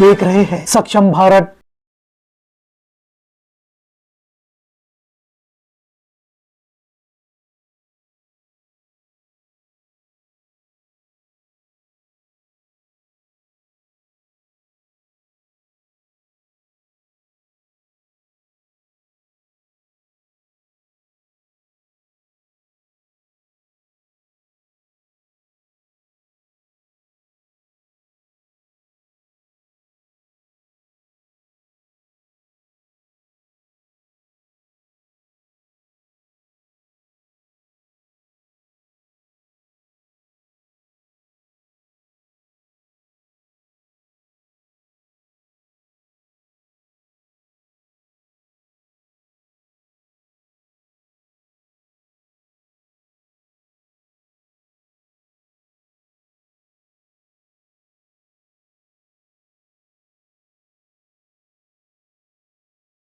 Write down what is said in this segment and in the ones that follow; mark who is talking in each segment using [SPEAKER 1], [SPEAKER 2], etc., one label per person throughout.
[SPEAKER 1] देख रहे हैं। सक्षम भारत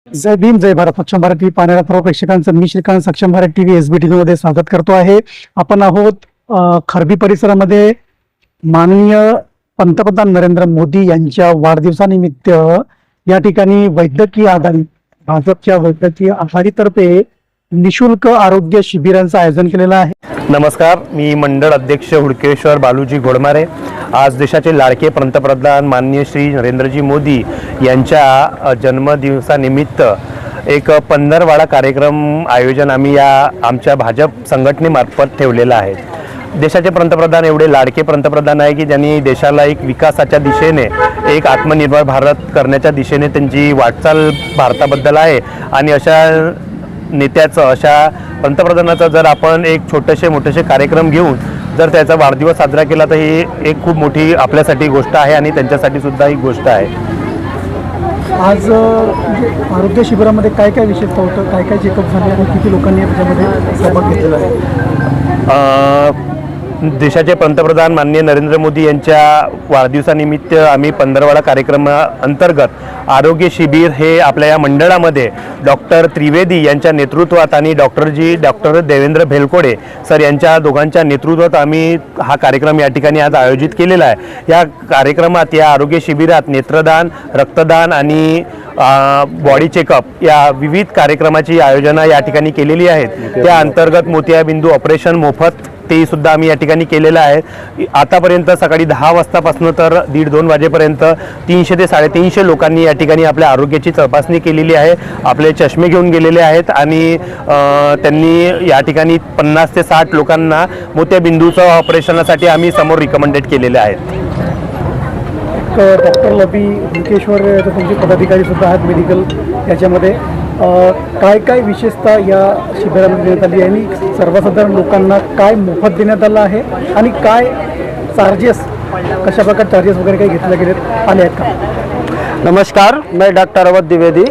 [SPEAKER 1] जय भीम जय भारत. सक्षम भारत टीव्ही पाहणाऱ्या सर्व प्रेक्षकांचं मी Shrikant Saksham Bharat TV S B T मध्ये स्वागत करतो आहे. आपण आहोत खरबी परिसरामध्ये माननीय पंतप्रधान नरेंद्र मोदी यांच्या वाढदिवसानिमित्त या ठिकाणी वैद्यकीय आधारित भाजपच्या वैद्यकीय आघाडीतर्फे निशुल्क आरोग्य शिबिरांचं आयोजन केलेलं आहे.
[SPEAKER 2] नमस्कार मी मंडळ अध्यक्ष हुडकेश्वर बालूजी घोडमारे. आज देशाचे लाडके पंतप्रधान माननीय श्री नरेंद्रजी मोदी यांच्या जन्मदिवसानिमित्त एक पंधरवाडा कार्यक्रम आयोजन आम्ही या आमच्या भाजप संघटनेमार्फत ठेवलेला आहे. देशाचे पंतप्रधान एवढे लाडके पंतप्रधान आहे की ज्यांनी देशाला एक विकासाच्या दिशेने एक आत्मनिर्भर भारत करण्याच्या दिशेने त्यांची वाटचाल भारताबद्दल आहे. आणि अशा नेत्याचं अशा पंतप्रधानाचं जर आपण एक छोटेसे मोठेसे कार्यक्रम घेऊन जर त्याचा वाढदिवस साजरा केला तर ही एक खूप मोठी आपल्यासाठी गोष्ट आहे आणि त्यांच्यासाठी सुद्धा ही गोष्ट आहे.
[SPEAKER 1] आज आरोग्य शिबिरामध्ये काय काय विशेषता होतं? काय काय चेकअप झाले? आणि किती लोकांनी याच्यामध्ये सहभाग घेतलेला आहे?
[SPEAKER 2] देशाचे पंतप्रधान माननीय नरेंद्र मोदी यांच्या वाढदिवसानिमित्त आम्ही पंधरवाडा कार्यक्रमाअंतर्गत आरोग्य शिबिर हे आपल्या या मंडळामध्ये डॉक्टर त्रिवेदी यांच्या नेतृत्वात आणि डॉक्टरजी डॉक्टर देवेंद्र भेलकोडे सर यांच्या दोघांच्या नेतृत्वात आम्ही हा कार्यक्रम या ठिकाणी आज आयोजित केलेला आहे. या कार्यक्रमात या आरोग्य शिबिरात नेत्रदान रक्तदान आणि बॉडी चेकअप या विविध कार्यक्रमाची आयोजना या ठिकाणी केलेली आहेत. त्या अंतर्गत मोतियाबिंदू ऑपरेशन मोफत तेसुद्धा आम्ही या ठिकाणी केलेलं आहे. आतापर्यंत सकाळी दहा वाजतापासून तर दीड दोन वाजेपर्यंत तीनशे ते साडेतीनशे लोकांनी या ठिकाणी आपल्या आरोग्याची तपासणी केलेली आहे. आपले चष्मे घेऊन गेलेले आहेत आणि त्यांनी या ठिकाणी पन्नास ते साठ लोकांना मोत्याबिंदूचं ऑपरेशनासाठी आम्ही समोर रिकमेंडेड केलेले आहेत.
[SPEAKER 1] डॉक्टर लबी हुंकेश्वर तुमचे पदाधिकारी सुद्धा आहेत मेडिकल याच्यामध्ये. काय काय विशेषता या शिबिरामध्ये देण्यात सर्वसाधारण लोकांना काय मोफत आहे? आणि काय चार्जेस कशा प्रकारे चार्जेस वगैरे काही घेतले गेले का?
[SPEAKER 3] नमस्कार, मैं डॉक्टर अवध द्विवेदी,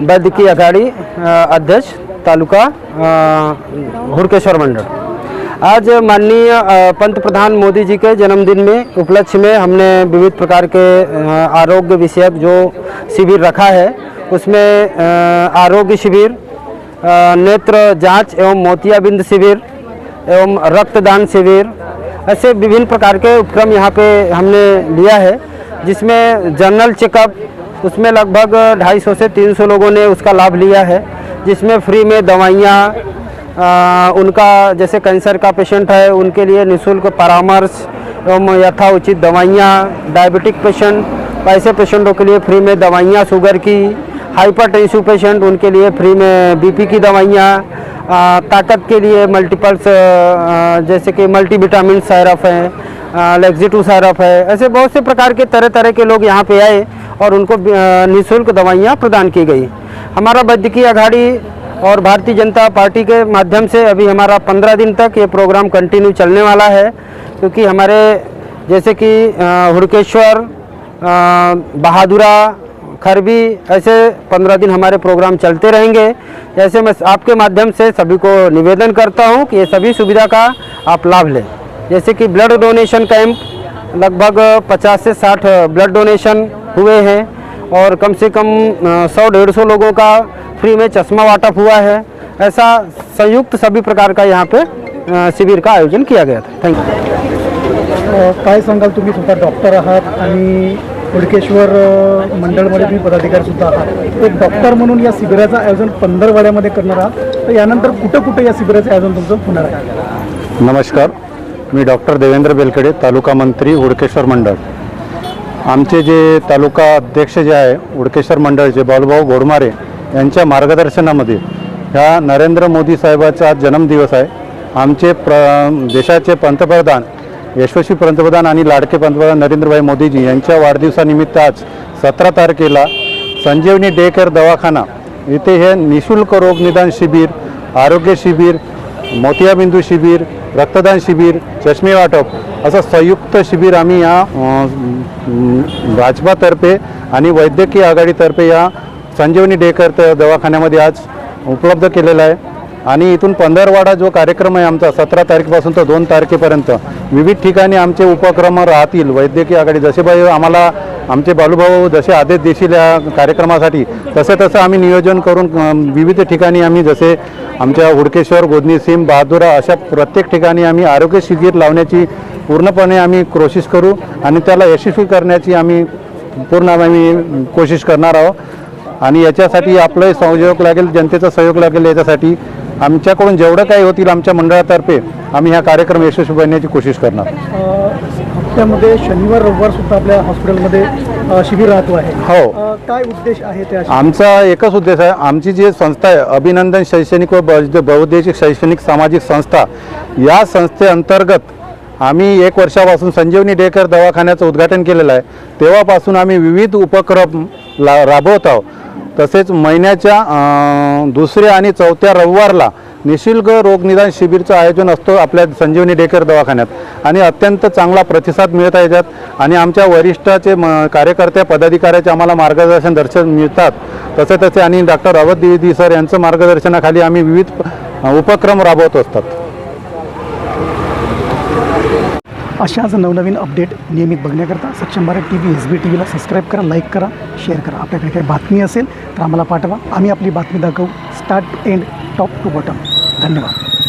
[SPEAKER 3] वैद्यकीय अघाड़ी अध्यक्ष, तालुका हुड़केश्वर मंडल। आज माननीय पंतप्रधान मोदी जी के जन्मदिन में, उपलक्ष्य में हमने विविध प्रकार के आरोग्य विषयक जो शिविर रखा है उसमें आरोग्य शिविर नेत्र जाँच एवं मोतियाबिंद शिविर एवं रक्तदान शिविर, ऐसे विभिन्न प्रकार के उपक्रम यहाँ पे हमने लिया है, जिसमें जनरल चेकअप, उसमें लगभग 250 से 300 लोगों ने उसका लाभ लिया है, जिसमें फ्री में दवाइयाँ उनका जैसे कैंसर का पेशेंट है, उनके लिए निःशुल्क परामर्श एवं यथाउचित दवाइयाँ, डायबिटिक पेशेंट, ऐसे पेशेंटों के लिए फ्री में दवाइयाँ, शुगर की हाइपरटेंसिव पेशेंट उनके लिए फ्री में बीपी की दवाइयाँ ताकत के लिए मल्टीपल्स जैसे कि मल्टीविटामिन सैरफ है लेक्जिटू सैरफ है, ऐसे बहुत से प्रकार के तरह तरह के लोग यहाँ पे आए और उनको निःशुल्क दवाइयाँ प्रदान की गई। हमारा वैद्यकीय अघाड़ी और भारतीय जनता पार्टी के माध्यम से अभी हमारा पंद्रह दिन तक ये प्रोग्राम कंटिन्यू चलने वाला है, क्योंकि हमारे, जैसे कि हुड़केश्वर बहादुरा खरबी ऐसे पंद्रह दिन हमारे प्रोग्राम चलते रहेंगे। ऐसे मैं आपके माध्यम से सभी को निवेदन करता हूँ कि ये सभी सुविधा का आप लाभ लें। जैसे कि ब्लड डोनेशन कैंप लगभग 50 से 60 ब्लड डोनेशन हुए हैं और कम से कम सौ डेढ़ सौ लोगों का फ्री में चश्मा वाटअप हुआ है। ऐसा संयुक्त सभी प्रकार का यहाँ पे शिविर का आयोजन किया गया था। थैंक यू
[SPEAKER 1] काय सांगाल तुम्ही? स्वतः डॉक्टर आहात कुडकेश्वर मंडळमध्ये तुम्ही पदाधिकारी सुद्धा आहात. एक डॉक्टर म्हणून या शिबिराचं आयोजन पंधरवाड्यामध्ये करणार आहात. तर यानंतर कुठं कुठं या शिबिराचं आयोजन तुमचं होणार आहे?
[SPEAKER 4] नमस्कार. मी डॉक्टर देवेंद्र बेलकडे तालुका मंत्री उडकेश्वर मंडळ. आमचे जे तालुका अध्यक्ष जे आहे हुडकेश्वर मंडळचे बालभाऊ घोडमारे यांच्या मार्गदर्शनामध्ये ह्या नरेंद्र मोदी साहेबाचा आज जन्मदिवस आहे. आमचे प्र देशाचे पंतप्रधान यशस्वी पंतप्रधान आणि लाडके पंतप्रधान नरेंद्रभाई मोदीजी यांच्या वाढदिवसानिमित्त आज सतरा तारखेला संजीवनी डे केअर दवाखाना. इथे हे निशुल्क रोगनिदान शिबिर आरोग्य शिबिर मोतियाबिंदू शिबिर रक्तदान शिबिर चष्मे वाटप असं संयुक्त शिबिर आम्ही या भाजपातर्फे आणि वैद्यकीय आघाडीतर्फे या संजीवनी डेकर त- दवाखान्यामध्ये आज उपलब्ध केलेलं आहे. आणि इथून पंधरवाडा जो कार्यक्रम आहे आमचा सतरा तारखेपासून तर दोन तारखेपर्यंत विविध ठिकाणी आमचे उपक्रम राहतील. वैद्यकीय आघाडी जसे बाई आम्हाला आमचे बालूभाऊ जसे आदेश देशील या कार्यक्रमासाठी तसं तसं आम्ही नियोजन करून विविध ठिकाणी आम्ही जसे आमच्या हुडकेश्वर गोदनी सीम बहादुरा अशा प्रत्येक ठिकाणी आम्ही आरोग्य शिबिर लावण्याची पूर्णपणे आम्ही कोशिश करू आणि त्याला यशस्वी करण्याची आम्ही पूर्ण आम्ही कोशिश करणार आहोत. आणि याच्यासाठी आपलंही सहयोग लागेल जनतेचा सहयोग लागेल याच्यासाठी. आमच्याकडून जेवढं काही होतील आमच्या मंडळातर्फे आम्ही हा कार्यक्रम यशस्वी बनण्याची कोशिश करणार.
[SPEAKER 1] हप्त्यामध्ये शनिवार रविवार सुद्धा आपल्या हॉस्पिटलमध्ये शिबिर राहतो आहे.
[SPEAKER 4] हो.
[SPEAKER 1] काय उद्देश आहे त्या
[SPEAKER 4] आमचा एकच उद्देश आहे आमची जी संस्था आहे अभिनंदन शैक्षणिक व बहुउद्देशिक शैक्षणिक सामाजिक संस्था या संस्थेअंतर्गत आम्ही एक वर्षापासून संजीवनी डेकर दवाखान्याचं उद्घाटन केलेलं आहे. तेव्हापासून आम्ही विविध उपक्रम ला राबवत आहोत. तसेच महिन्याच्या दुसऱ्या आणि चौथ्या रविवारला निशुल्क रोगनिदान शिबिरचं आयोजन असतो आपल्या संजीवनी डेकर दवाखान्यात. आणि अत्यंत चांगला प्रतिसाद मिळत आहे त्यात. आणि आमच्या वरिष्ठाचे म कार्यकर्त्या पदाधिकाऱ्याचे आम्हाला मार्गदर्शन दर्शन मिळतात. तसे तसे आणि डॉक्टर अवध द्विवेदी सर यांचं मार्गदर्शनाखाली आम्ही विविध उपक्रम राबवत असतात.
[SPEAKER 1] अशाच नवनवीन अपडेट नियमित बघण्याकरता Saksham Bharat T V S B T व्हीला subscribe करा लाईक करा शेअर करा. आपल्याकडे काही बातमी असेल तर आम्हाला पाठवा. आम्ही आपली बातमी दाखवू. Start end top to bottom धन्यवाद.